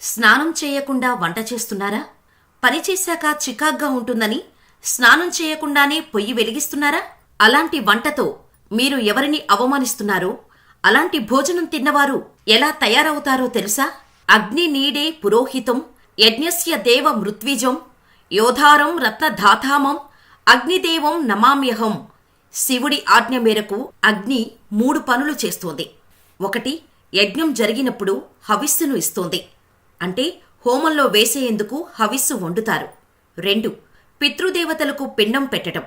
స్నానం చేయకుండా వంట చేస్తున్నారా? పని చేశాక చికాగ్గా ఉంటుందని స్నానం చేయకుండానే పొయ్యి వెలిగిస్తున్నారా? అలాంటి వంటతో మీరు ఎవరిని అవమానిస్తున్నారో అలాంటి భోజనం తిన్నవారు ఎలా తయారవుతారో తెలుసా? అగ్ని నీడే పురోహితం యజ్ఞస్య దేవ మృత్విజం యోధారం రత్నధాతామం అగ్నిదేవం నమామ్యహం. శివుడి ఆజ్ఞ మేరకు అగ్ని మూడు పనులు చేస్తోంది. ఒకటి యజ్ఞం జరిగినప్పుడు హవిస్సును ఇస్తోంది. అంటే హోమంలో వేసేందుకు హవిస్సు వండుతారు. రెండు పితృదేవతలకు పిండం పెట్టడం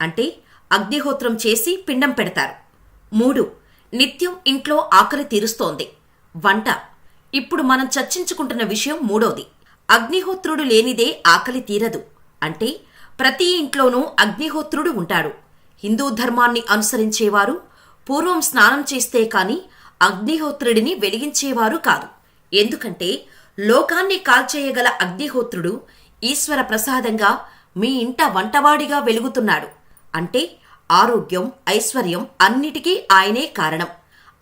అంటే అగ్నిహోత్రం చేసి పిండం పెడతారు. మూడు నిత్యం ఇంట్లో ఆకలి తీరుస్తోంది. వంట ఇప్పుడు మనం చర్చించుకుంటున్న విషయం మూడోది. అగ్నిహోత్రుడు లేనిదే ఆకలి తీరదు. అంటే ప్రతి ఇంట్లోనూ అగ్నిహోత్రుడు ఉంటాడు. హిందూ ధర్మాన్ని అనుసరించేవారు పూర్వం స్నానం చేస్తే కాని అగ్నిహోత్రుడిని వెలిగించేవారు కాదు. ఎందుకంటే లోకాన్ని కాల్చేయగల అగ్నిహోత్రుడు ఈశ్వర ప్రసాదంగా మీ ఇంట వంటవాడిగా వెలుగుతున్నాడు. అంటే ఆరోగ్యం ఐశ్వర్యం అన్నిటికీ ఆయనే కారణం.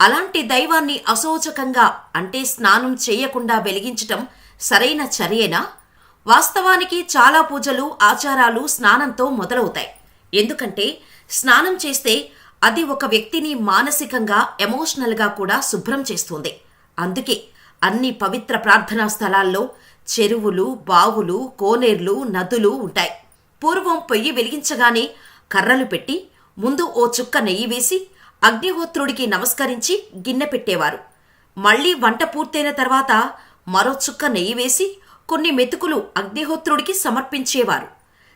అలాంటి దైవాన్ని అశోచకంగా అంటే స్నానం చేయకుండా వెలిగించటం సరైన చర్యేనా? వాస్తవానికి చాలా పూజలు ఆచారాలు స్నానంతో మొదలవుతాయి. ఎందుకంటే స్నానం చేస్తే అది ఒక వ్యక్తిని మానసికంగా ఎమోషనల్గా కూడా శుభ్రం చేస్తుంది. అందుకే అన్ని పవిత్ర ప్రార్థనా స్థలాల్లో చెరువులు బావులు కోనేర్లు నదులు ఉంటాయి. పూర్వం పొయ్యి వెలిగించగానే కర్రలు పెట్టి ముందు ఓ చుక్క నెయ్యి వేసి అగ్నిహోత్రుడికి నమస్కరించి గిన్నె పెట్టేవారు. మళ్ళీ వంట పూర్తయిన తర్వాత మరో చుక్క నెయ్యి వేసి కొన్ని మెతుకులు అగ్నిహోత్రుడికి సమర్పించేవారు.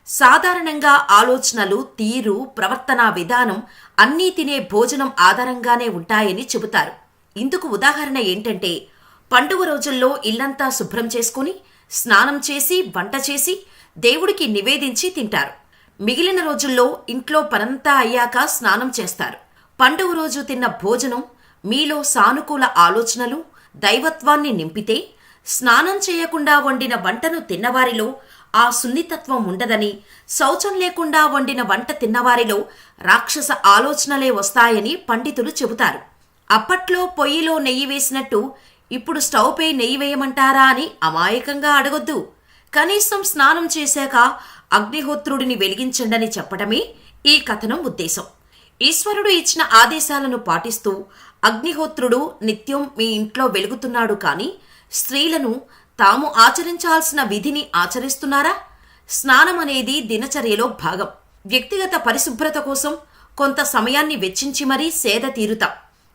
సాధారణంగా ఆలోచనలు తీరు ప్రవర్తనా విధానం అన్నీ తినే భోజనం ఆధారంగానే ఉంటాయని చెబుతారు. ఇందుకు ఉదాహరణ ఏంటంటే పండుగ రోజుల్లో ఇల్లంతా శుభ్రం చేసుకుని స్నానం చేసి వంట చేసి దేవుడికి నివేదించి తింటారు. మిగిలిన రోజుల్లో ఇంట్లో పనంతా అయ్యాక స్నానం చేస్తారు. పండుగ రోజు తిన్న భోజనం మీలో సానుకూల ఆలోచనలు దైవత్వాన్ని నింపితే స్నానం చేయకుండా వండిన వంటను తిన్నవారిలో ఆ సున్నితత్వం ఉండదని శౌచం లేకుండా వండిన వంట తిన్నవారిలో రాక్షస ఆలోచనలే వస్తాయని పండితులు చెబుతారు. అప్పట్లో పొయ్యిలో నెయ్యి వేసినట్టు ఇప్పుడు స్టవ్పై నెయ్యి వేయమంటారా అని అమాయకంగా అడగొద్దు. కనీసం స్నానం చేశాక అగ్నిహోత్రుడిని వెలిగించండని చెప్పడమే ఈ కథనం ఉద్దేశం. ఈశ్వరుడు ఇచ్చిన ఆదేశాలను పాటిస్తూ అగ్నిహోత్రుడు నిత్యం మీ ఇంట్లో వెలుగుతున్నాడు కాని స్త్రీలను తాము ఆచరించాల్సిన విధిని ఆచరిస్తున్నారా? స్నానం అనేది దినచర్యలో భాగం. వ్యక్తిగత పరిశుభ్రత కోసం కొంత సమయాన్ని వెచ్చించి మరీ సేద తీరుతాం.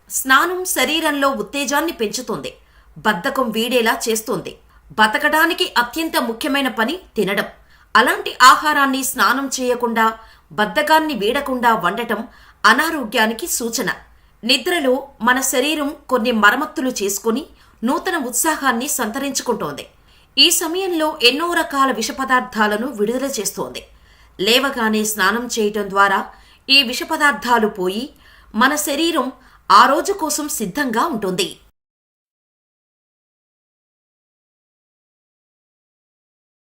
స్నానం శరీరంలో ఉత్తేజాన్ని పెంచుతుంది. బద్ధకం వీడేలా చేస్తుంది. బతకడానికి అత్యంత ముఖ్యమైన పని తినడం. అలాంటి ఆహారాన్ని స్నానం చేయకుండా బద్ధకాన్ని వీడకుండా వండటం అనారోగ్యానికి సూచన. నిద్రలో మన శరీరం కొన్ని మరమ్మత్తులు చేసుకుని నూతన ఉత్సాహాన్ని సంతరించుకుంటోంది. ఈ సమయంలో ఎన్నో రకాల విష పదార్థాలను విడుదల చేస్తోంది. లేవగానే స్నానం చేయటం ద్వారా ఈ విష పదార్థాలు పోయి మన శరీరం ఆ రోజు కోసం సిద్ధంగా ఉంటుంది.